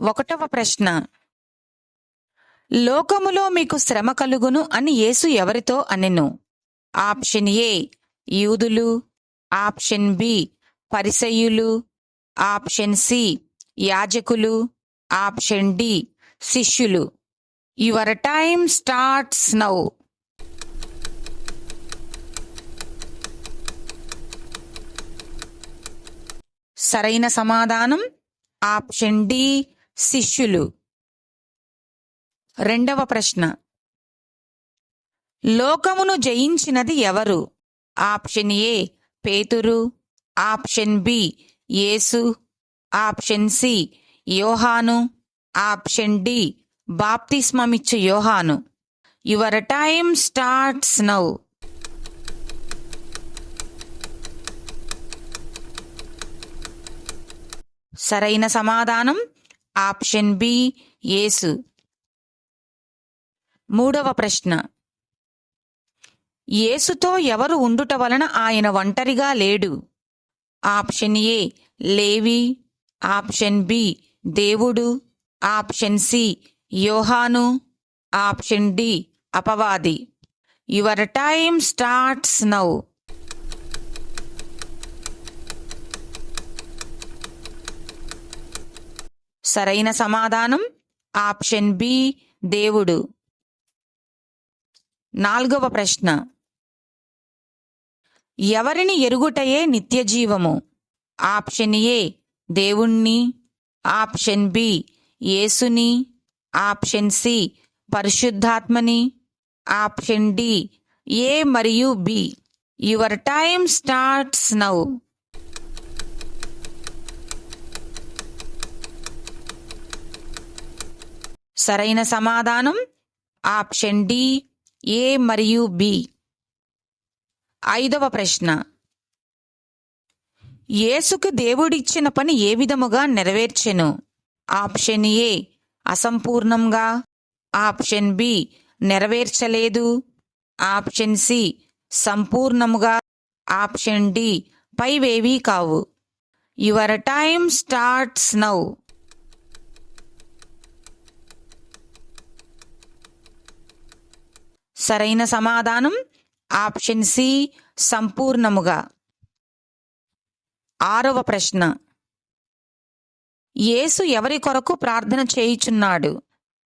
ఒకటవ ప్రశ్న. లోకములో మీకు శ్రమ కలుగును అని యేసు ఎవరితో అనెను? ఆప్షన్ ఏ యూదులు. ఆప్షన్ బి పరిసయులు ఆప్షన్ సి యాజకులు. ఆప్షన్ డి శిష్యులు. యువర్ టైమ్ స్టార్ట్స్ నౌ సరైన సమాధానం? ఆప్షన్ డి శిష్యులు. రెండవ ప్రశ్న. లోకమును జయించినది ఎవరు? ఆప్షన్ ఏ పేతురు ఆప్షన్ బి యేసు ఆప్షన్ సి యోహాను ఆప్షన్ డి బాప్తిస్మమిచ్చు యోహాను. యువర్ టైమ్ స్టార్ట్స్ నౌ సరైన సమాధానం ఆప్షన్ బి యేసు. మూడవ ప్రశ్న. యేసుతో ఎవరు ఉండుట వలన ఆయన ఒంటరిగా లేడు? ఆప్షన్ ఏ లేవి. ఆప్షన్ బి దేవుడు. ఆప్షన్ సి యోహాను. ఆప్షన్ డి అపవాది. యువర్ టైమ్ స్టార్ట్స్ నౌ సరైన సమాధానం? ఆప్షన్ బి దేవుడు. నాల్గవ ప్రశ్న. ఎవరిని ఎరుగుటయే నిత్యజీవము? ఆప్షన్ ఏ దేవుణ్ణి. ఆప్షన్ బి యేసుని. ఆప్షన్ సి పరిశుద్ధాత్మని. ఆప్షన్ డి ఏ మరియు B. Your time starts now. సరైన సమాధానం ఆప్షన్ డి ఏ మరియు బి. ఐదవ ప్రశ్న. యేసుకు దేవుడిచ్చిన పని ఏ విధముగా నెరవేర్చెను? ఆప్షన్ ఏ అసంపూర్ణంగా. ఆప్షన్ బి నెరవేర్చలేదు. ఆప్షన్ సి సంపూర్ణముగా. ఆప్షన్ డి పైవేవీ కావు. Your time starts now. సరైన సమాధానం. ఆప్షన్ సి సంపూర్ణముగా. ఆరవ ప్రశ్న. యేసు ఎవరి కొరకు ప్రార్థన చేయుచున్నాడు?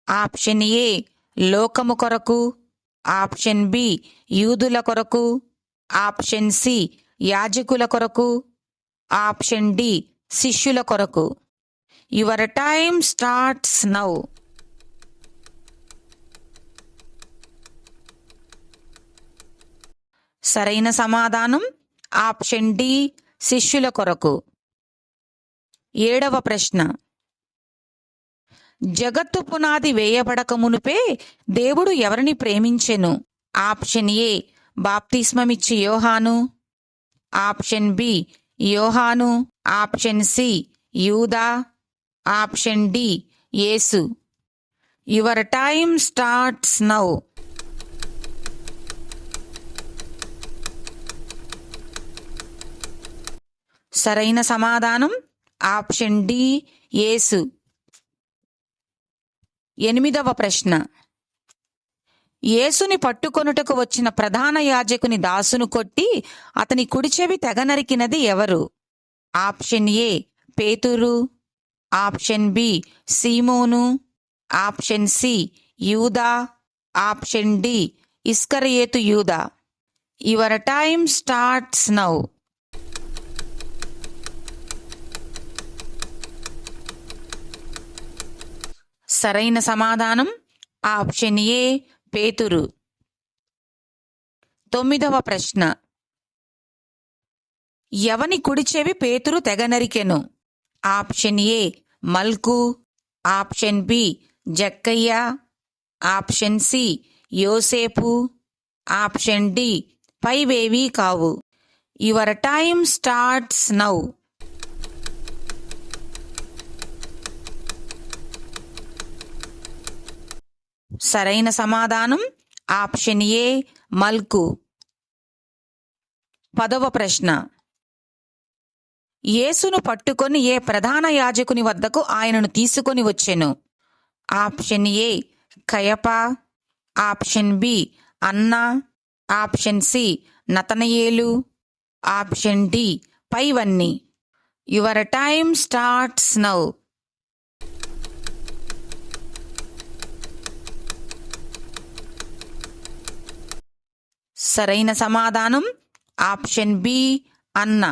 ఆప్షన్ ఏ లోకము కొరకు. ఆప్షన్ బి యూదుల కొరకు. ఆప్షన్ సి యాజకుల కొరకు. ఆప్షన్ డి శిష్యుల కొరకు. Your time starts now. సరైన సమాధానం ఆప్షన్ డి శిష్యుల కొరకు. ఏడవ ప్రశ్న. జగత్తు పునాది వేయబడక మునుపే దేవుడు ఎవరిని ప్రేమించెను? ఆప్షన్ ఏ బాప్తిస్మమిచ్చి యోహాను. ఆప్షన్ బి యోహాను. ఆప్షన్ సి యూదా. Option D Yesu. Your time starts now. సరైన సమాధానం? ఆప్షన్ డి యేసు. ఎనిమిదవ ప్రశ్న. యేసుని పట్టుకొనుటకు వచ్చిన ప్రధాన యాజకుని దాసును కొట్టి అతని కుడి చెవి తెగ నరికినది ఎవరు? ఆప్షన్ ఏ పేతురు. ఆప్షన్ బి సీమోను. ఆప్షన్ సి యూదా. ఆప్షన్ డి ఇస్కరయేతు యూదా. యువర్ టైమ్ స్టార్ట్స్ నౌ సరైన సమాధానం ఆప్షన్ ఏ పేతురు. తొమ్మిదవ ప్రశ్న. ఎవని కుడి చెవి పేతురు తెగ నరికెను ఆప్షన్ ఏ మల్కు. ఆప్షన్ బి జక్కయ్య. ఆప్షన్ సి యోసేపు. ఆప్షన్ డి పైవేవీ కావు. Your time starts now. సరైన సమాధానం ఆప్షన్ ఏ మల్కు. పదవ ప్రశ్న. యేసును పట్టుకొని ఏ ప్రధాన యాజకుని వద్దకు ఆయనను తీసుకొని వచ్చెను? ఆప్షన్ ఏ కయప. ఆప్షన్ బి అన్నా. ఆప్షన్ సి నతనయేలు. ఆప్షన్ డి పైవన్నీ. Your time starts now. సరైన సమాధానం ఆప్షన్ బి అన్నా.